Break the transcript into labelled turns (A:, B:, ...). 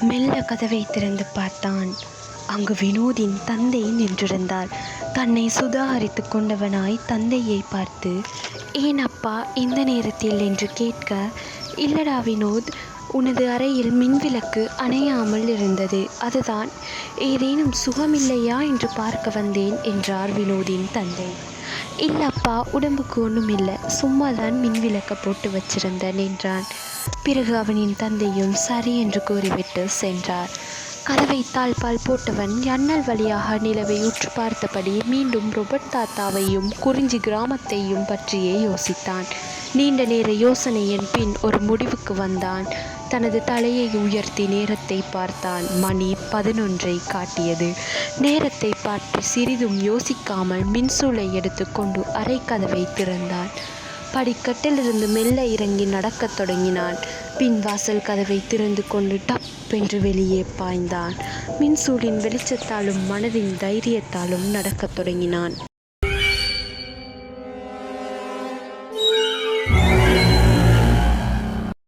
A: மெல்ல கதவை திறந்து பார்த்தான். அங்கு வினோதின் தந்தை நின்றிருந்தார். தன்னை சுதாகரித்து கொண்டவனாய் தந்தையை பார்த்து ஏன் அப்பா இந்த நேரத்தில்? என்று கேட்க இல்லடா வினோத் உனது அறையில் மின்விளக்கு அணையாமல் இருந்தது. அதுதான் ஏதேனும் சுகமில்லையா என்று பார்க்க வந்தேன் என்றார் வினோதின் தந்தை. இல்லப்பா உடம்புக்கு ஒன்றும் இல்லை சும்மா தான் மின்விளக்க போட்டு வச்சிருந்தேன் என்றான். பிறகு அவனின் தந்தையும் சரி என்று கூறிவிட்டு சென்றார். கதவை தாழ்பால் போட்டவன் ஜன்னல் வழியாக நிலவை உற்று பார்த்தபடி மீண்டும் ரொபர்ட் தாத்தாவையும் குறிஞ்சி கிராமத்தையும் பற்றியே யோசித்தான். நீண்ட நேர யோசனையின் பின் ஒரு முடிவுக்கு வந்தான். தனது தலையை உயர்த்தி நேரத்தை பார்த்தான். மணி பதினொன்றை காட்டியது. நேரத்தை பார்த்து சிறிதும் யோசிக்காமல் மின்சூளை எடுத்துக்கொண்டு அரை கதவை திறந்தான். படிக்கட்டிலிருந்து மெல்ல இறங்கி நடக்கத் தொடங்கினான். பின் வாசல் கதவை திறந்து கொண்டு டப் என்று வெளியே பாய்ந்தான். மின்சூலின் வெளிச்சத்தாலும் மனதின் தைரியத்தாலும் நடக்கத் தொடங்கினான்.